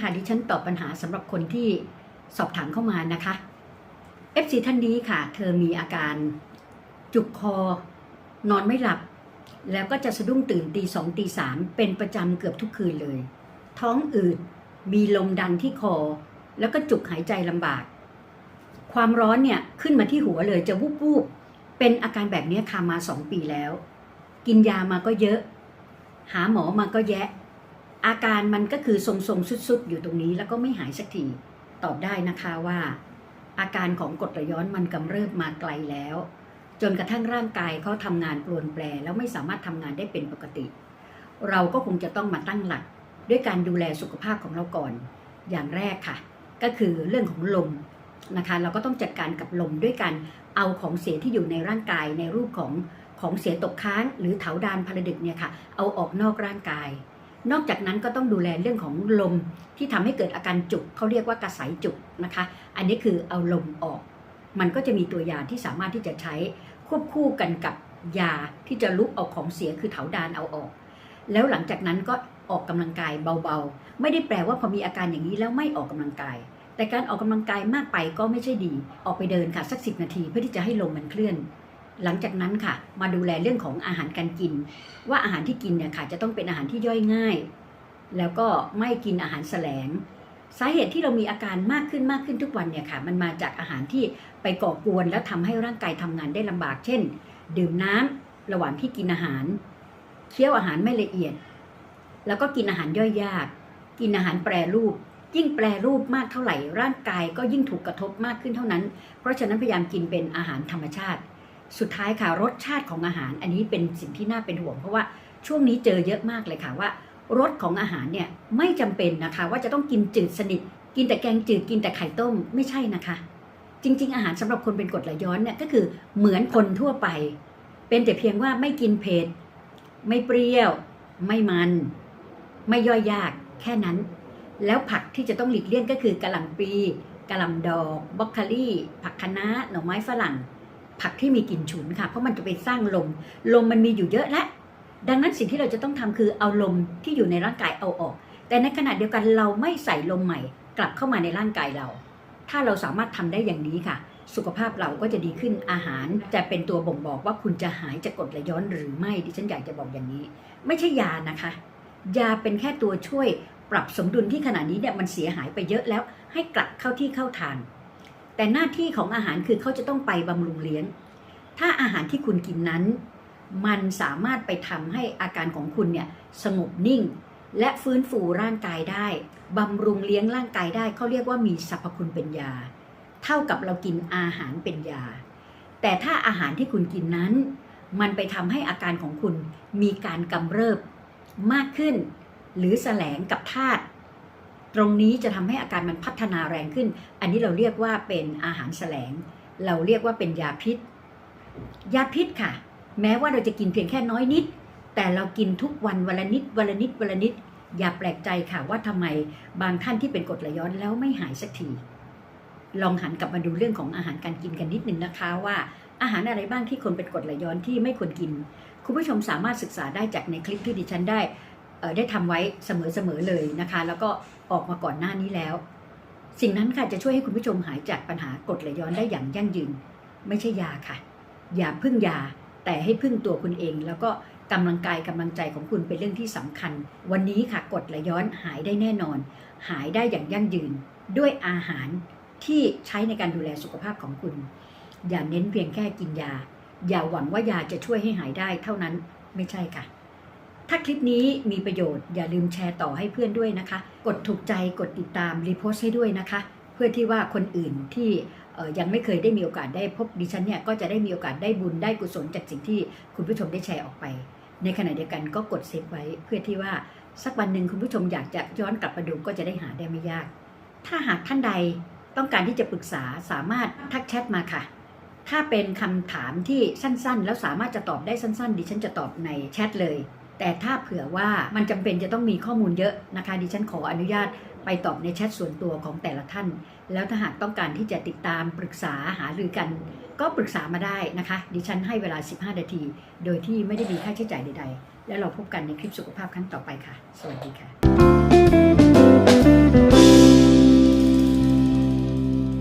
ค่ะดิฉันตอบปัญหาสำหรับคนที่สอบถามเข้ามานะคะ FC ท่านนี้ค่ะ เธอมีอาการจุกคอ นอนไม่หลับ แล้วก็จะสะดุ้งตื่นตีสองตีสามเป็นประจำเกือบทุกคืนเลย ท้องอืดมีลมดันที่คอ แล้วก็จุกหายใจลำบาก ความร้อนเนี่ยขึ้นมาที่หัวเลยจะวูบวูบๆเป็นอาการแบบนี้ค่ะมาสองปีแล้ว กินยามาก็เยอะ หาหมอมาก็แยะ อาการมันก็คือทรงๆสุดๆ อยู่ตรงนี้แล้วก็ไม่หายสักทีตอบได้นะคะว่า อาการของกรดไหลย้อนมันกำเริบมาไกลแล้ว จนกระทั่งร่างกายเขาทำงานปรวนแปรแล้วไม่สามารถทำงานได้เป็นปกติ เราก็คงจะต้องมาตั้งหลัก ด้วยการดูแลสุขภาพของเราก่อน อย่างแรกค่ะ ก็คือเรื่องของลมนะคะ เราก็ต้องจัดการกับลมด้วยการเอาของเสียที่อยู่ในร่างกายในรูปของของเสียตกค้าง หรือเถาดานพลดึกเนี่ยค่ะ เอาออกนอกร่างกาย นอกจากนั้นก็ต้องดูแลเรื่องของลมที่ทำให้เกิดอาการจุกเขาเรียกว่ากระสายจุกนะคะ อันนี้คือเอาลมออก มันก็จะมีตัวยาที่สามารถที่จะใช้ควบคู่กันกับยาที่จะลุกเอาของเสียคือเถาดานเอาออก แล้วหลังจากนั้นก็ออกกำลังกายเบาๆ ไม่ได้แปลว่าพอมีอาการอย่างนี้แล้วไม่ออกกำลังกาย แต่การออกกำลังกายมากไปก็ไม่ใช่ดี ออกไปเดินค่ะสักสินาทีเพื่อที่จะให้ลมมันเคลื่อน หลังจากนั้นค่ะ มาดูแลเรื่องของอาหารการกิน ว่าอาหารที่กินเนี่ยค่ะจะต้องเป็นอาหารที่ย่อยง่าย แล้วก็ไม่กินอาหารแสลง สาเหตุที่เรามีอาการมากขึ้นมากขึ้นทุกวันเนี่ยค่ะ มันมาจากอาหารที่ไปก่อกวนแล้วทำให้ร่างกายทำงานได้ลำบาก เช่น ดื่มน้ำระหว่างที่กินอาหาร เคี้ยวอาหารไม่ละเอียด แล้วก็กินอาหารย่อยยาก กินอาหารแปรรูปยิ่งแปรรูปมากเท่าไหร่ร่างกายก็ยิ่งถูกกระทบมากขึ้นเท่านั้น เพราะฉะนั้นพยายามกินเป็นอาหารธรรมชาติ สุดท้ายค่ะรสชาติของอาหาร อันนี้เป็นสิ่งที่น่าเป็นห่วง เพราะว่าช่วงนี้เจอเยอะมากเลยค่ะว่ารสของอาหารเนี่ยไม่จำเป็นนะคะ ว่าจะต้องกินจืดสนิท กินแต่แกงจืดกินแต่ไข่ต้มไม่ใช่นะคะ จริง ๆ อาหารสำหรับคนเป็นกรดไหลย้อนเนี่ยก็คือเหมือนคนทั่วไป เป็นแต่เพียงว่าไม่กินเผ็ดไม่เปรี้ยว ไม่มัน ไม่ย่อยยากแค่นั้น แล้วผักที่จะต้องหลีกเลี่ยงก็คือกะหล่ำปลีกะหล่ำดอกบรอกโคลี่ ผักคะน้าหน่อไม้ฝรั่ง ผักที่มีกลิ่นฉุนค่ะ เพราะมันจะไปสร้างลม ลมมันมีอยู่เยอะแล้วดังนั้นสิ่งที่เราจะต้องทำคือเอาลมที่อยู่ในร่างกายเอาออก แต่ในขณะเดียวกันเราไม่ใส่ลมใหม่กลับเข้ามาในร่างกายเรา ถ้าเราสามารถทำได้อย่างนี้ค่ะ สุขภาพเราก็จะดีขึ้นอาหารจะเป็นตัวบ่งบอกว่าคุณจะหายจากกรดไหลย้อนหรือไม่ดิฉันอยากจะบอกอย่างนี้ ไม่ใช่ยานะคะ ยาเป็นแค่ตัวช่วยปรับสมดุลที่ขณะนี้เนี่ยมันเสียหายไปเยอะแล้วให้กลับเข้าที่เข้าทาง แต่หน้าที่ของอาหารคือเขาจะต้องไปบำรุงเลี้ยง ถ้าอาหารที่คุณกินนั้น มันสามารถไปทำให้อาการของคุณเนี่ยสงบนิ่ง และฟื้นฟูร่างกายได้บำรุงเลี้ยงร่างกายได้เขาเรียกว่ามีสรรพคุณเป็นยา เท่ากับเรากินอาหารเป็นยา แต่ถ้าอาหารที่คุณกินนั้น มันไปทำให้อาการของคุณมีการกำเริบมากขึ้น หรือแสลงกับธาตุ ตรงนี้จะทำให้อาการมันพัฒนาแรงขึ้น อันนี้เราเรียกว่าเป็นอาหารแสลง เราเรียกว่าเป็นยาพิษ ยาพิษค่ะ แม้ว่าเราจะกินเพียงแค่น้อยนิด แต่เรากินทุกวันวันละนิดวันละนิดวันละนิด อย่าแปลกใจค่ะว่าทำไมบางท่านที่เป็นกรดไหลย้อนแล้วไม่หายสักที ลองหันกลับมาดูเรื่องของอาหารการกินกันนิดนึงนะคะว่าอาหารอะไรบ้างที่คนเป็นกรดไหลย้อนที่ไม่ควรกิน คุณผู้ชมสามารถศึกษาได้จากในคลิปที่ดิฉันได้ ได้ทำไว้เสมอๆเลยนะคะ แล้วก็ออกมาก่อนหน้านี้แล้ว สิ่งนั้นค่ะจะช่วยให้คุณผู้ชมหายจากปัญหากรดไหลย้อนได้อย่างยั่งยืน ไม่ใช่ยาค่ะ อย่าพึ่งยาแต่ให้พึ่งตัวคุณเอง แล้วก็กำลังกายกำลังใจของคุณเป็นเรื่องที่สำคัญ วันนี้ค่ะกรดไหลย้อนหายได้แน่นอน หายได้อย่างยั่งยืน ด้วยอาหารที่ใช้ในการดูแลสุขภาพของคุณ อย่าเน้นเพียงแค่กินยา อย่าหวังว่ายาจะช่วยให้หายได้เท่านั้นไม่ใช่ค่ะ ถ้าคลิปนี้มีประโยชน์อย่าลืมแชร์ต่อให้เพื่อนด้วยนะคะ กดถูกใจกดติดตามรีโพสต์ให้ด้วยนะคะ เพื่อที่ว่าคนอื่นที่ยังไม่เคยได้มีโอกาสได้พบดิฉันเนี่ยก็จะได้มีโอกาสได้บุญได้กุศลจากสิ่งที่คุณผู้ชมได้แชร์ออกไป ในขณะเดียวกันก็กดเซฟไว้ เพื่อที่ว่าสักวันหนึ่งคุณผู้ชมอยากจะย้อนกลับมาดูก็จะได้หาได้ไม่ยาก ถ้าหากท่านใดต้องการที่จะปรึกษาสามารถทักแชทมาค่ะ ถ้าเป็นคำถามที่สั้นๆ แล้วสามารถจะตอบได้สั้น ๆ ดิฉันจะตอบในแชทเลย แต่ถ้าเผื่อว่ามันจำเป็นจะต้องมีข้อมูลเยอะนะคะดิฉันขออนุญาตไปตอบในแชทส่วนตัวของแต่ละท่าน แล้วถ้าหากต้องการที่จะติดตามปรึกษาหารือกัน ก็ปรึกษามาได้นะคะ ดิฉันให้เวลา 15 นาที โดยที่ไม่ได้มีค่าใช้จ่ายใด ๆ แล้วเราพบกันในคลิปสุขภาพครั้งต่อไปค่ะ สวัสดีค่ะ